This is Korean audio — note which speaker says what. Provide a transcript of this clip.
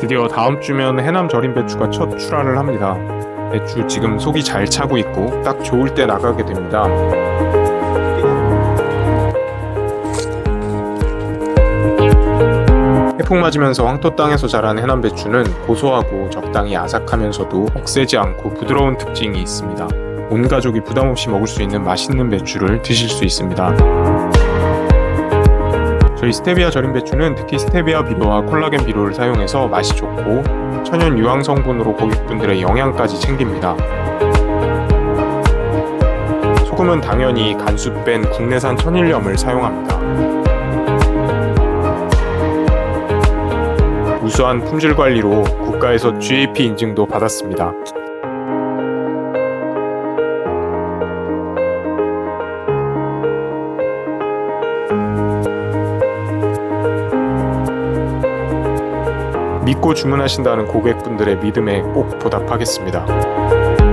Speaker 1: 드디어 다음 주면 해남 절임 배추가 첫 출하를 합니다. 배추 지금 속이 잘 차고 있고 딱 좋을 때 나가게 됩니다. 해풍 맞으면서 황토 땅에서 자란 해남 배추는 고소하고 적당히 아삭하면서도 억세지 않고 부드러운 특징이 있습니다. 온 가족이 부담 없이 먹을 수 있는 맛있는 배추를 드실 수 있습니다. 저희 스테비아 절임 배추는 특히 스테비아 비료와 콜라겐 비료를 사용해서 맛이 좋고 천연 유황 성분으로 고객분들의 영양까지 챙깁니다. 소금은 당연히 간수 뺀 국내산 천일염을 사용합니다. 우수한 품질 관리로 국가에서 GAP 인증도 받았습니다. 믿고 주문하신다는 고객분들의 믿음에 꼭 보답하겠습니다.